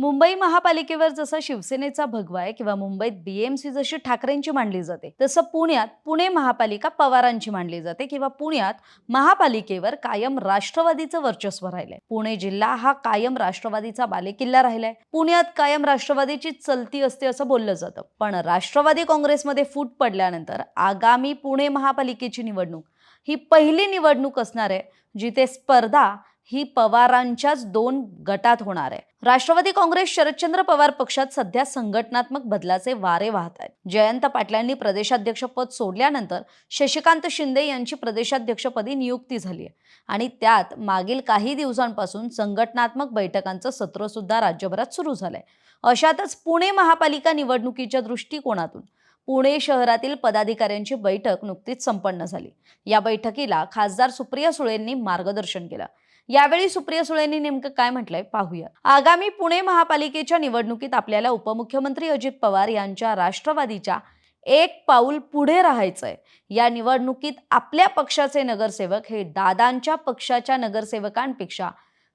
मुंबई महापालिकेवर जसा शिवसेनेचा भगवा आहे किंवा मुंबईत बीएमसी जशी ठाकरेंची मांडली जाते तसं पुण्यात पुणे महापालिका पवारांची मांडली जाते किंवा पुण्यात महापालिकेवर कायम राष्ट्रवादीचं वर्चस्व राहिलंय. पुणे जिल्हा हा कायम राष्ट्रवादीचा बालेकिल्ला राहिलाय. पुण्यात कायम राष्ट्रवादीची चलती असते असं बोललं जातं. पण राष्ट्रवादी काँग्रेसमध्ये फूट पडल्यानंतर आगामी पुणे महापालिकेची निवडणूक ही पहिली निवडणूक असणार आहे जिथे स्पर्धा ही पवारांच्याच दोन गटात होणार आहे. राष्ट्रवादी काँग्रेस शरदचंद्र पवार पक्षात सध्या संघटनात्मक बदलाचे वारे वाहत आहेत. जयंत पाटलांनी प्रदेशाध्यक्षपद सोडल्यानंतर शशिकांत शिंदे यांची प्रदेशाध्यक्षपदी नियुक्ती झाली आहे. आणि त्यात मागील काही दिवसांपासून संघटनात्मक बैठकांचं सत्र सुद्धा राज्यभरात सुरू झालंय. अशातच पुणे महापालिका निवडणुकीच्या दृष्टिकोनातून पुणे शहरातील पदाधिकाऱ्यांची बैठक नुकतीच संपन्न झाली. या बैठकीला खासदार सुप्रिया सुळेंनी मार्गदर्शन केलं. यावेळी सुप्रिया सुळेंनी नेमकं काय म्हटलंय पाहूया. आगामी पुणे महापालिकेच्या निवडणुकीत आपल्याला उपमुख्यमंत्री अजित पवार यांच्या राष्ट्रवादीच्या एक पाऊल पुढे राहायचंय. या निवडणुकीत आपल्या पक्षाचे नगरसेवक हे दादांच्या पक्षाच्या नगरसेवकांपेक्षा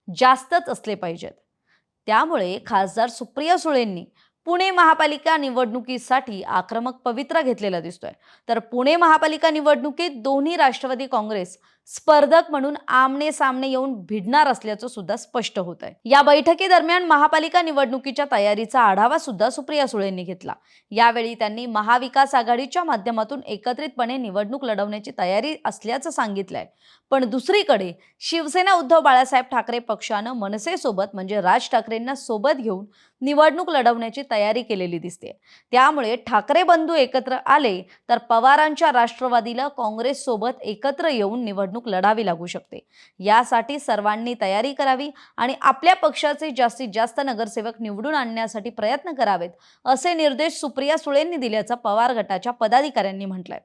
जास्तच असले पाहिजेत. त्यामुळे खासदार सुप्रिया सुळेंनी पुणे महापालिका निवडणुकीसाठी आक्रमक पवित्रा घेतलेला दिसतोय. तर पुणे महापालिका निवडणुकीत दोन्ही राष्ट्रवादी काँग्रेस स्पर्धक म्हणून आमने सामने येऊन भिडणार असल्याचं सुद्धा स्पष्ट होत आहे या बैठकीदरम्यान महापालिका निवडणुकीच्या तयारीचा आढावा सुद्धा सुप्रिया सुळेंनी घेतला. यावेळी त्यांनी महाविकास आघाडीच्या माध्यमातून एकत्रितपणे निवडणूक लढवण्याची तयारी असल्याचं सांगितलंय. पण दुसरीकडे शिवसेना उद्धव बाळासाहेब ठाकरे पक्षानं मनसेसोबत म्हणजे राज ठाकरेंना सोबत घेऊन निवडणूक लढवण्याची तयारी केलेली दिसते. त्यामुळे ठाकरे बंधू एकत्र आले तर पवारांच्या राष्ट्रवादीला काँग्रेस सोबत एकत्र येऊन निवडणूक लढावी लागू शकते. यासाठी सर्वांनी तयारी करावी आणि आपल्या पक्षाचे जास्तीत जास्त नगरसेवक निवडून आणण्यासाठी प्रयत्न करावेत असे निर्देश सुप्रिया सुळेंनी दिल्याचं पवार गटाच्या पदाधिकाऱ्यांनी म्हटलंय.